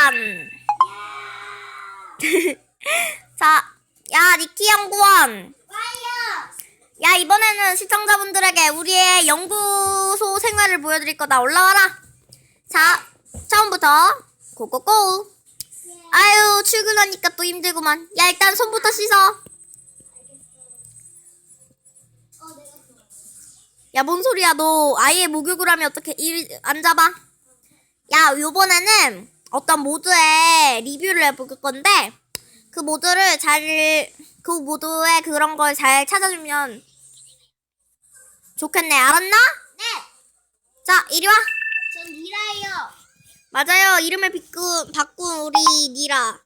자, 야, 니키 연구원. 야, 이번에는 시청자분들에게 우리의 연구소 생활을 보여드릴 거다. 올라와라. 자, 처음부터 고고고. 아유, 출근하니까 또 힘들구만. 야, 일단 손부터 씻어. 어. 야, 뭔 소리야. 너 아예 목욕을 하면 어떻게 일 앉아봐. 야, 요번에는 어떤 모드에 리뷰를 해볼 건데, 그 모드를 잘, 그 모드에 그런 걸 잘 찾아주면 좋겠네. 알았나? 네. 자, 이리 와. 전 미라예요. 맞아요. 이름을 비꾸, 바꾼 우리 니라.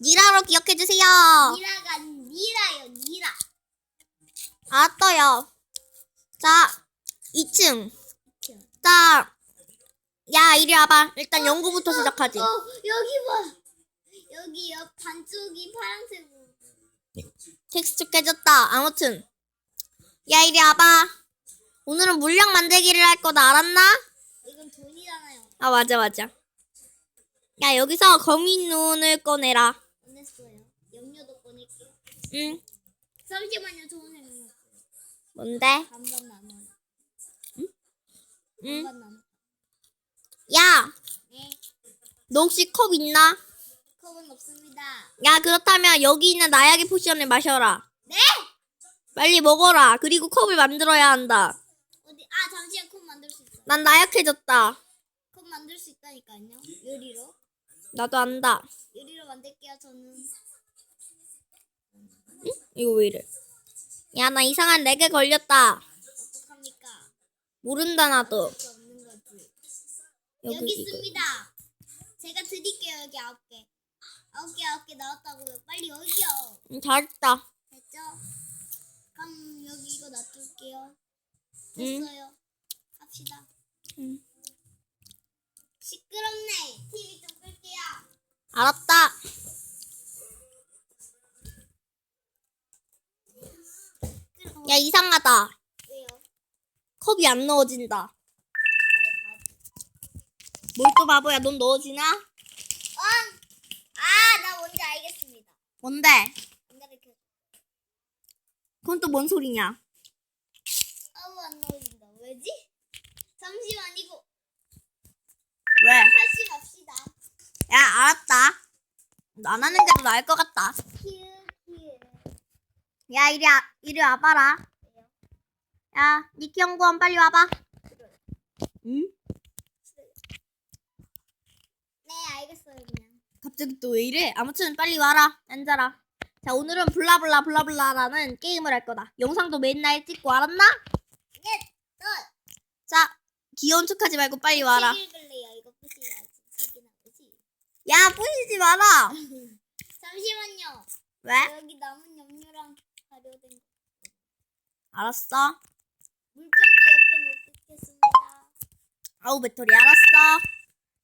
니라로 기억해 주세요. 미라가 아닌 미라요. 미라. 알았어요. 자, 2층. 자, 야, 이리 와봐. 일단 연구부터 시작하지. 어 여기 봐. 여기 옆 반쪽이 파란색으로. 텍스트 깨졌다. 아무튼. 야, 이리 와봐. 오늘은 물량 만들기를 할 거다. 알았나? 이건 돈이잖아요. 아, 맞아, 맞아. 야, 여기서 거미 눈을 꺼내라. 꺼냈어요. 염료도 꺼낼게요. 응. 잠시만요. 좋은 생각. 뭔데? 반반 남아요. 응. 반반 남. 야, 네. 너 혹시 컵 있나? 컵은 없습니다. 야, 그렇다면 여기 있는 나약의 포션을 마셔라. 네? 빨리 먹어라. 그리고 컵을 만들어야 한다. 어디? 아 잠시만 컵 만들 수 있어. 난 나약해졌다. 컵 만들 수 있다니까요. 유리로. 나도 안다. 유리로 만들게요. 저는. 이거 왜 이래? 야, 나 이상한 렉에 걸렸다. 어떡합니까? 모른다, 나도. 여기, 여기. 있습니다. 제가 드릴게요. 여기 아홉 개. 아홉 개 아홉 개 나왔다고요. 빨리 여기요. 응, 잘했다. 됐죠? 그럼 여기 이거 놔둘게요. 응. 됐어요. 합시다. 응. 시끄럽네. TV 좀 끌게요. 알았다. 야, 이상하다. 왜요? 컵이 안 넣어진다. 아, 뭘또 바보야, 넌 넣어지나? 어? 아, 나 뭔지 알겠습니다. 뭔데? 그 그건 또 뭔 소리냐? 아우 안 나오진다. 왜지? 잠시만 이거 왜? 다시 맙시다. 야, 알았다. 안 하는 게더 나을 것 같다. 야, 이리, 와, 이리 와봐라. 야, 니키 연구원 빨리 와봐. 응? 네 알겠어요 그냥. 갑자기 또 왜 이래? 아무튼 빨리 와라. 앉아라. 자, 오늘은 블라블라 블라블라라는 게임을 할 거다. 영상도 맨날 찍고 알았나? 네. 너 자, 귀여운 척하지 말고 빨리 와라. 책 읽을래요. 이거 부시야지. 책이 나오지. 야, 뿌리지 마라. 잠시만요. 왜? 여기 남은 염료랑 발효된 거. 알았어. 물병도 옆에 놓겠습니다. 아우 배터리 알았어.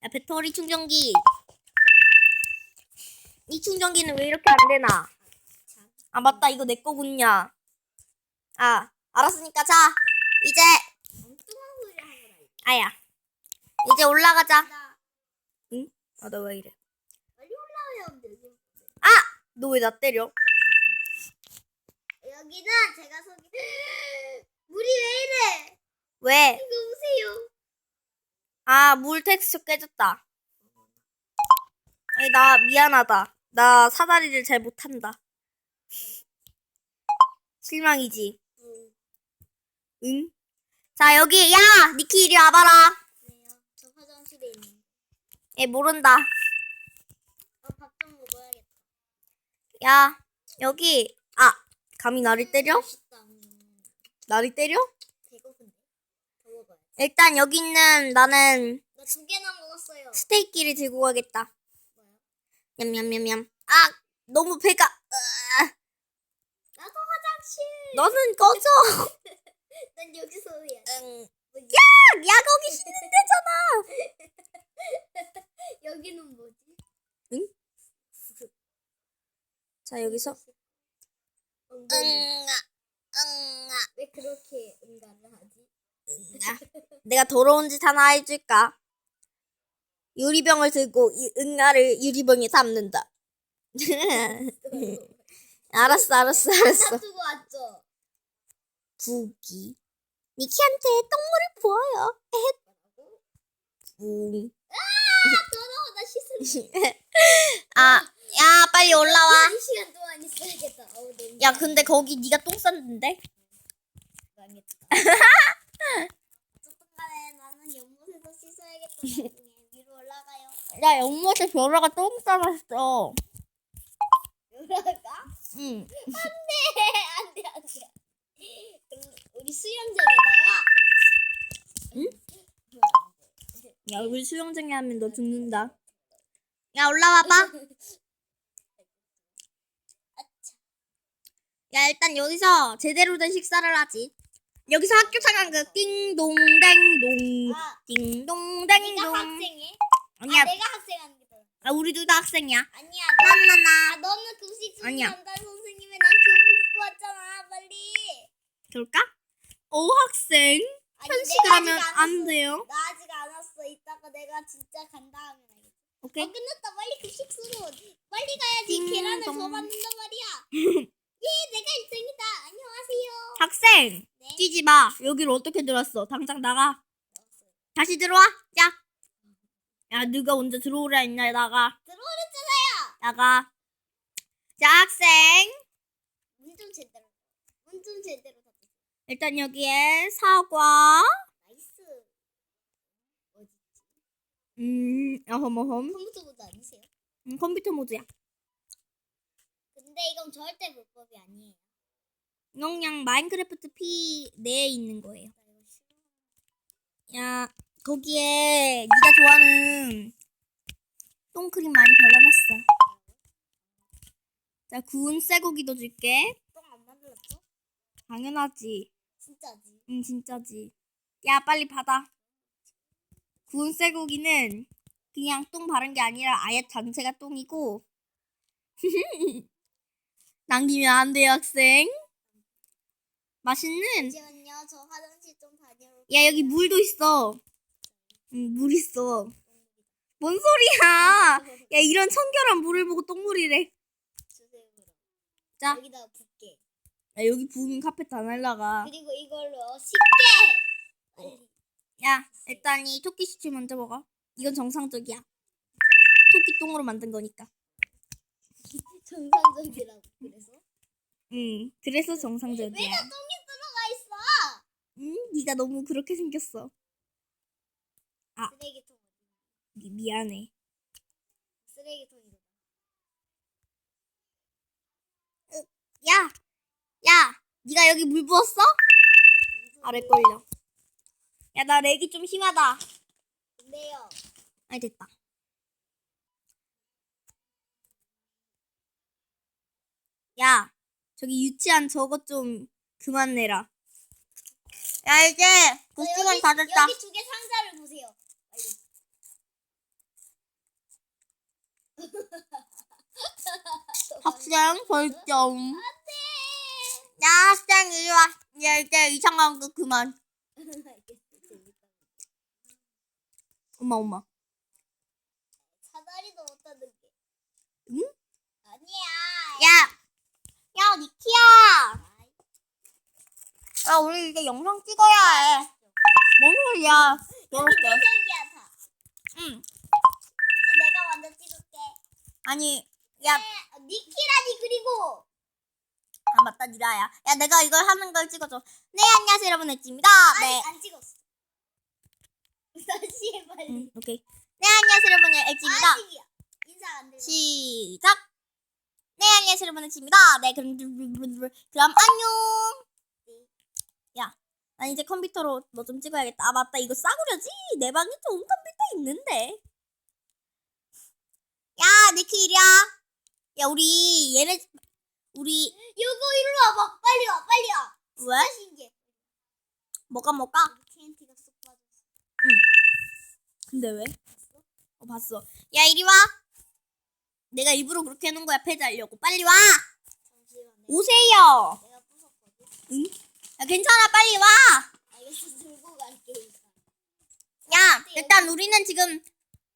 야, 배터리 충전기. 이 충전기는 왜 이렇게 안 되나? 자, 아 맞다 이거 내 거군요. 아 알았으니까 자 이제. 아야 이제 올라가자. 나 응? 아 나 왜 이래? 아! 너 왜 나 때려? 여기는 제가 소개. 물이 왜 이래? 왜? 이거 보세요. 아 물 텍스처 깨졌다. 아니 나 미안하다. 나 사다리를 잘 못한다. 실망이지. 음, 응? 자 여기 야 니키 이리 와봐라. 저 화장실에 있는. 얘 모른다. 어, 밥좀 먹어야겠다. 야 여기 아 감히 나를 때려? 나를 때려? 일단 여기 있는 나는 나 두 개나 먹었어요. 스테이키를 들고 가겠다. 냠냠냠냠. 아 너무 배가. 으아, 나도 화장실. 너는 꺼져. 난 여기서 해야. 응. 뭐지? 야 거기 씻는 데잖아. 여기는 뭐지? 응? 자 여기서. 엉덩이. 응아 응아. 왜 그렇게 응가를 하지? 내가 더러운 짓 하나 해줄까? 유리병을 들고 이 응아를 유리병에 담는다. 알았어, 알았어, 알았어. 왔죠. 부기. 니키한테 똥물을 부어요. 더러워 나 씻을. 아, 야, 빨리 올라와. 한 시간 동안 있어야겠다. 어우 너무 야, 근데 거기 네가 똥 쌌는데? 망했다. 어쨌든 간에 나는 연못에서 씻어야겠다. 나중에 위로 올라가요. 야, 연못에 벼라가 똥 싸놨어. 올라가? 응. 안 돼 안돼 안돼. 우리 수영장에다가 야, 우리 수영장에 하면 너 죽는다. 야, 올라와봐. 야, 일단 여기서 제대로 된 식사를 하지. 여기서 학교 상황극 띵동댕동 아, 띵동댕동 학생해? 아니야 아, 내가 학생하는 게 더. 아, 우리 둘 다 학생이야 아니야. 너, 나나나 아, 너는 급식 주는 아니야. 담당 선생님이 난 교복 입고 왔잖아. 빨리. 그럴까? 오 학생 아니, 내가 하면 안 왔어. 돼요 나 아직 안 왔어. 이따가 내가 진짜 간다 하면 알겠지. 오케이 어, 끝났다. 빨리 급식소로. 빨리 가야지. 띵, 계란을 동. 더 만든단 말이야. 예, 내가 1등이다. 안녕하세요. 학생 네. 뛰지 마 여기로 어떻게 들어왔어 당장 나가 다시 들어와 야 야, 누가 언제 들어오라 했냐, 나가. 들어오랬잖아요. 나가. 자, 학생. 문 좀 제대로. 문 좀 제대로. 일단 여기에 사과. 나이스. 음, 어허머험. 컴퓨터 모드 아니세요? 음, 컴퓨터 모드야. 근데 이건 절대 불법이 아니에요. 이건 그냥 마인크래프트 P 내에 있는 거예요. 야, 거기에 네가 좋아하는 똥크림 많이 발라놨어. 자, 구운 쇠고기도 줄게. 똥 안 만들었죠? 당연하지. 진짜지. 응, 진짜지. 야, 빨리 받아. 구운 쇠고기는 그냥 똥 바른 게 아니라 아예 전체가 똥이고. 남기면 안 돼요, 학생. 맛있는. 잠시만요. 저 화장실 좀 다녀올게요. 야, 여기 물도 있어. 응, 물 있어. 뭔 소리야? 야, 이런 청결한 물을 보고 똥물이래. 주세요. 그럼. 자, 여기다가 붓게. 야, 여기 부은 카펫 다 날라가. 그리고 이걸로 쉽게. 야, 일단 이 토끼 시추 먼저 먹어. 이건 정상적이야. 토끼 똥으로 만든 거니까. 정상적이라고 그래서. 응, 그래서 왜 정상적이야. 나 똥이 들어가 있어? 응, 네가 너무 그렇게 생겼어. 아. 쓰레기통. 미, 미안해. 쓰레기통이다. 야, 야, 네가 여기 물 부었어? 아래 걸려. 야, 나 렉이 좀 심하다. 근데요. 아니 됐다. 야, 저기 유치한 저것 좀 그만 내라. 야, 이제 그저 시간 다 됐다. 여기 두 개 상자를 보세요. 학생 벌점. 야, 학생 이리 와. 야, 이제 이상한 거 그만. 엄마, 엄마. 사다리도 못 타는 게. 응? 아니야. 야, 야, 니키야. 야, 우리 이제 영상 찍어야 해. 뭔 소리야? 이렇게. 색이야 다. 응. 이제 내가 먼저 찍을게. 아니, 야, 네, 니키라니 그리고. 아 맞다 니라야. 야 내가 이걸 하는 걸 찍어줘. 네 안녕하세요 여러분 엣지입니다. 아니 네. 안 찍었어. 다시 해 빨리. 음, 오케이. 네 안녕하세요 여러분 엣지입니다. 아직이야. 인사 안 들려. 시작. 네 안녕하세요 여러분 엣지입니다. 네 그럼 그럼 안녕. 야, 난 이제 컴퓨터로 너좀 찍어야겠다. 아 맞다 이거 싸구려지. 내 방에 좋은 컴퓨터 있는데. 야 니키 이리야. 야 우리 얘네 우리 요거 이리로 와봐. 빨리 와 빨리 와. 왜? 신기해. 뭐가 뭐가? TNT가 쏙 빠졌어. 근데 왜? 어 봤어. 야 이리 와. 내가 일부러 그렇게 해놓은 거야 폐지하려고. 빨리 와. 잠시만. 내가, 오세요. 내가 부쉈거든. 응? 야 괜찮아 빨리 와. 알겠어 들고 갈게 일단. 야 일단 우리는 지금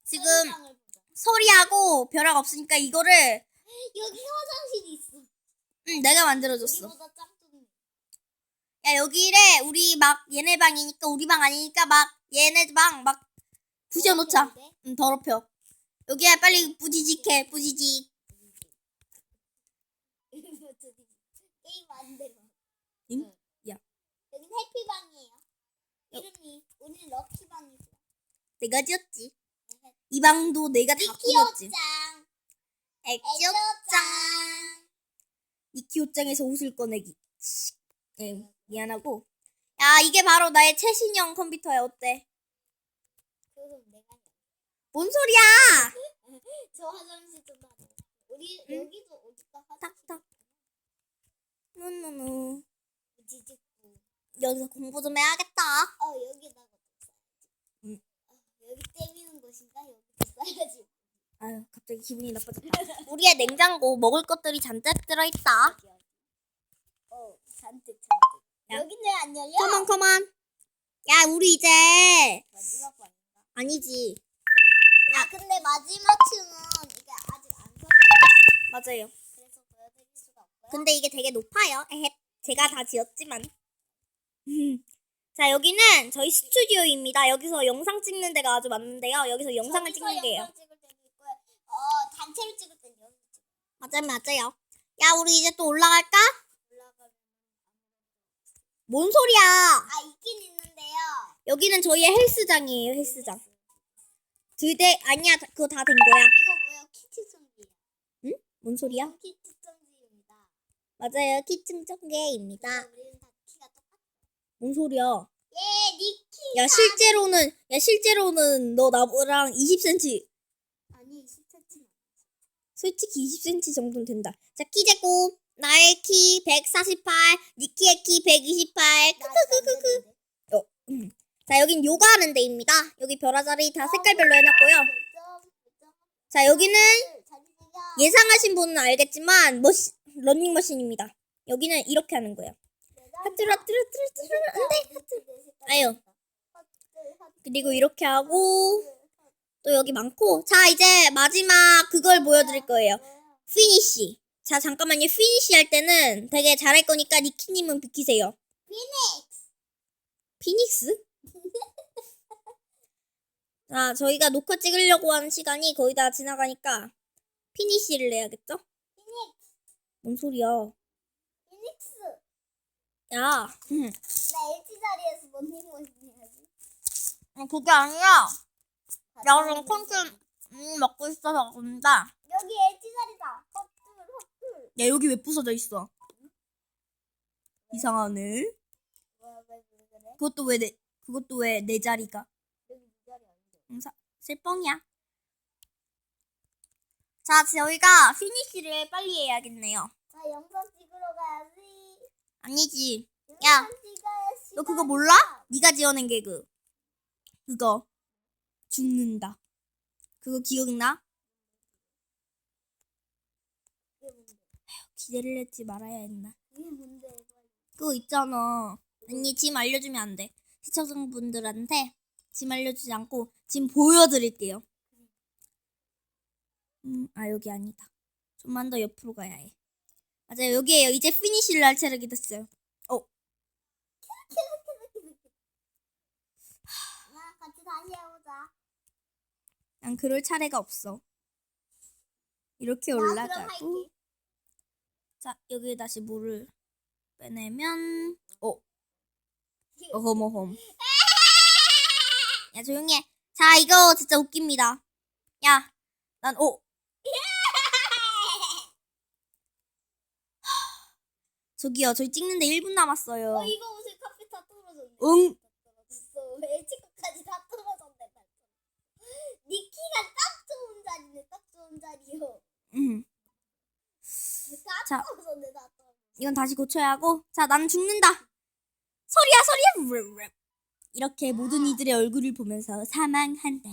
지금 보자. 소리하고 벼락 없으니까 이거를 여기 화장실이 있어. 응, 내가 만들어줬어. 여기보다 짱 좋네. 야 여기래 우리 막 얘네 방이니까 우리 방 아니니까 막 얘네 방 막 부셔놓자. 응 더럽혀. 여기야 빨리 부지직해 부지직. 이거 저기 게임 안 돼. 응? 해피방이에요. 이름이 오늘 럭키방이고. 내가 지었지. 이 방도 내가 다 꾸몄지. 키오짱. 액젓 액젓짱. 니키 옷장에서 옷을 꺼내기. 예, 미안하고. 야 이게 바로 나의 최신형 컴퓨터야 어때? 내가 뭔 소리야? 저 화장실 좀 봐줘. 우리 응? 여기도 어디가 화장실? 탁탁. 누누누. 지직구. 여기서 공부 좀 해야겠다. 어 여기다가. 응. 어, 여기 때미는 곳인가 여기도 써야지. 아유 갑자기 기분이 나빠졌다. 우리의 냉장고 먹을 것들이 잔뜩 들어있다. 여기, 여기. 어 잔뜩 잔뜩. 야. 여기는 왜안 열려? 컴온 컴온. 야 우리 이제 마지막 방인가? 아니지. 아 근데 마지막 층은 이게 아직 안 선. 맞아요. 그래서 보여드릴 수가 없고요. 근데 이게 되게 높아요. 에헷. 제가 다 지었지만. 자 여기는 저희 스튜디오입니다. 여기서 영상 찍는 데가 아주 많은데요. 여기서 영상을 찍는 게요. 영상 찍을 때도 있고요. 어 단체로 찍을 때는 여기 찍어. 맞아요 맞아요. 야 우리 이제 또 올라갈까? 뭔 소리야? 아 있긴 있는데요. 여기는 저희의 헬스장이에요. 헬스장. 두 대 아니야 다- 그거 다 된 거야. 이거 뭐예요? 키트 정지. 뭔 소리야? 키트 정지입니다. 맞아요. 키층 전개입니다. 우리는 다 키가 똑같아. 뭔 소리야? 예, 니키. 야 실제로는 야 실제로는 너 나랑 20cm 아니 10cm. 솔직히 20cm 정도는 된다. 자 키 재고 나의 키 148, 니키의 키 128. 크크크크크. 어, 음. 자 여긴 요가하는 데입니다. 여기 벼라자리 다 색깔별로 해놨고요. 자 여기는 예상하신 분은 알겠지만 머신 러닝머신입니다. 여기는 이렇게 하는 거예요. 하트루 하트루 하트루 하트루 안돼. 아유. 그리고 이렇게 하고 또 여기 많고 자 이제 마지막 그걸 보여드릴 거예요. 피니쉬. 자 잠깐만요. 피니쉬 할 때는 되게 잘할 거니까 니키님은 비키세요. 피닉스. 피닉스? 자 저희가 녹화 찍으려고 하는 시간이 거의 다 지나가니까 피니쉬를 내야겠죠? 피닉스. 뭔 소리야? 피닉스. 야, 음. 나 LG 자리에서 런닝머신 해야지. 어, 그게 아니야. 나 지금 콘슨 음, 먹고 있어서 그런다. 여기 LG 자리다. 헛둘 헛둘. 야 여기 왜 부서져 있어? 이상하네. 뭐야 왜, 왜 그래? 그것도 왜 내 그것도 왜 내 자리가? 여기 네 자리 아닌데. 응, 사- 슬뻥이야. 자, 저희가 피니쉬를 빨리 해야겠네요. 자 영상 찍으러 가야지. 아니지. 야, 너 그거 몰라? 네가 지어낸 개그. 그거 죽는다. 그거 기억나? 기대를 했지 말아야 했나? 그거 있잖아. 아니, 짐 알려주면 안 돼. 시청자분들한테 짐 알려주지 않고 짐 보여드릴게요. 음, 아, 여기 아니다. 좀만 더 옆으로 가야 해. 맞아요, 여기에요. 이제 피니쉬를 할 차례가 됐어요. 어, 나 같이 다시 해보자. 난 그럴 차례가 없어. 이렇게 나 그럼 올라가고. 할게. 자, 여기 다시 물을 빼내면, 어, 어허머험. 야, 조용히 해. 자, 이거 진짜 웃깁니다. 야, 난, 어, 저기요, 저희 찍는데 1분 남았어요. 어 이거 옷에 카페 다 떨어졌네. 응. 다 떨어졌어. LG까지 다 떨어졌네. 다. 니키가 딱 좋은 자리네. 딱 좋은 자리요. 음, 다 자. 떨어졌네. 다 떨어졌어. 이건 다시 고쳐야 하고. 자, 나는 죽는다. 소리야, 소리야. 이렇게 모든 이들의 얼굴을 보면서 사망한다.